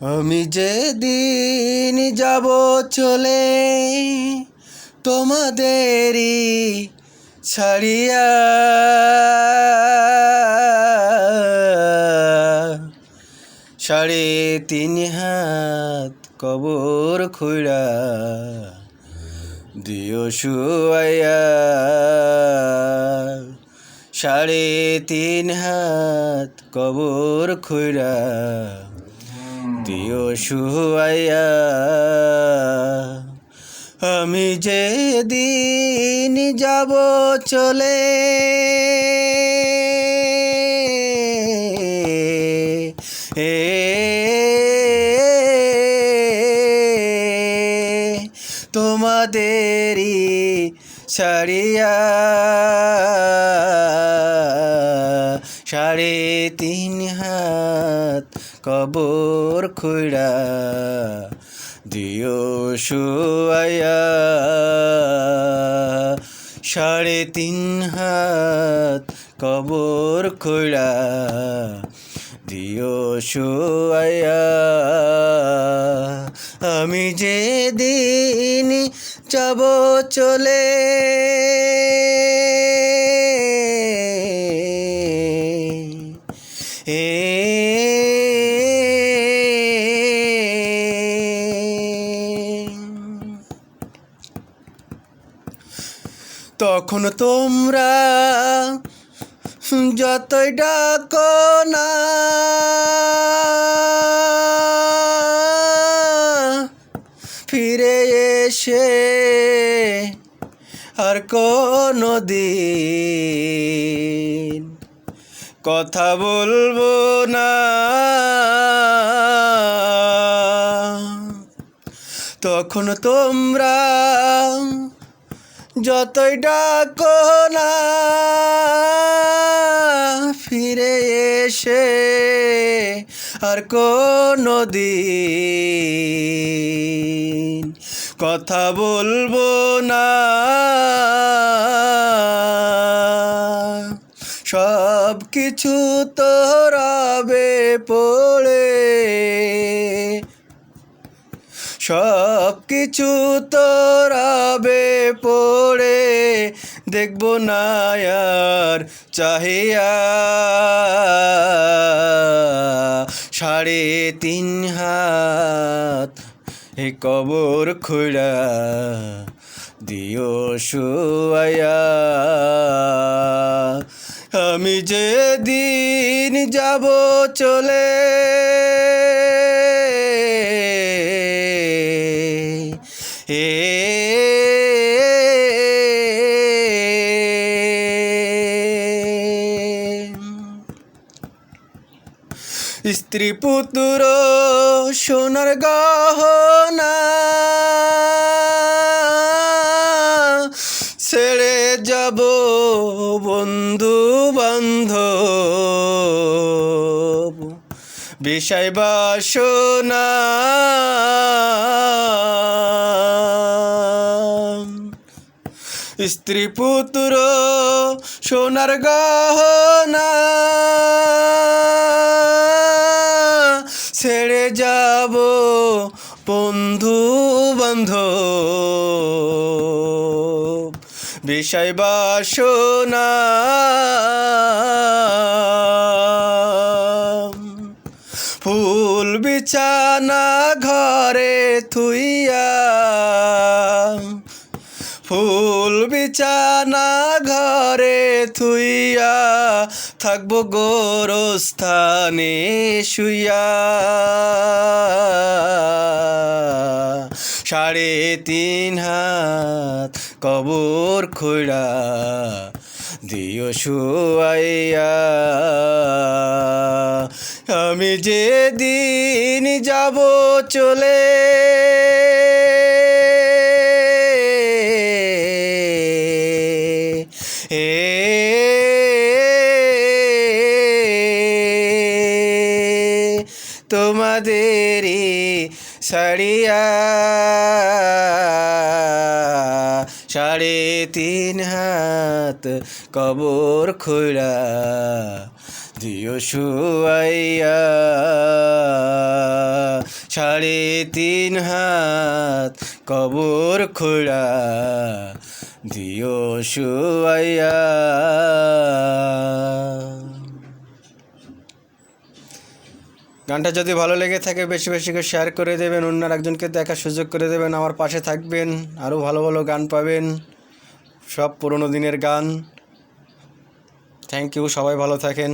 আমি যেদিন যাব চলে তোমাদেরই ছাড়িয়া। সাড়ে তিন হাত কবর খুঁড়া, দিও শুয়াইয়া। সাড়ে তিন হাত কবর খুঁড়া দিও শুয়াইয়া আমি যে দিন যাব চলে। এ তোমাদেরই ছাড়িয়া সাড়ে তিন হাত কবর খুঁড়া দিও শুয়াইয়া। সাড়ে তিন হাত কবর খুঁড়া দিও শুয়াইয়া। আমি যে দিন যাব চলে এ তখন তোমরা যতই ডাকো না, ফিরে এসে আর কোনো দিন কথা বলব না। তখন তোমরা যতই ডাকো না, ফিরে এসে আর কোনো দিন কথা বলব না। সব কিছু তো রবে পড়ে সব কিছু তো দেখব না আর চাহিয়া সাড়ে তিন হাত হে কবর খুঁড়া, দিও শুয়াইয়া আমি যে দিন যাব চলে এ স্ত্রী পুত্র সোনার গহনা। ছেড়ে যাব বন্ধু বান্ধব বিষয় বাসনা স্ত্রী পুত্র সোনার গহনা। ছেড়ে যাব বন্ধু বান্ধব। বিষয় বাসনা। ফুল বিছানা ঘরে থুইয়া ফুল বিছানা ঘরে থুইয়া থাকব গোরস্থানে শুইয়া। সাড়ে তিন হাত কবর খোড়া, দিও শুয়াইয়া। আমি যে দিন যাব চলে সাড়িয়া সাড়ে তিন হাত কবর খোড়া দিও শুয়াইয়া সাড়ে তিন হাত কবর খোলা দিও শুয়াইয়া গানটা যদি ভালো লেগে থাকে, বেশি বেশি করে শেয়ার করে দেবেন অন্য একজনকে দেখার সুযোগ করে দেবেন, আমার পাশে থাকবেন আরও ভালো ভালো গান পাবেন, সব পুরনো দিনের গান। থ্যাংক ইউ সবাই ভালো থাকেন।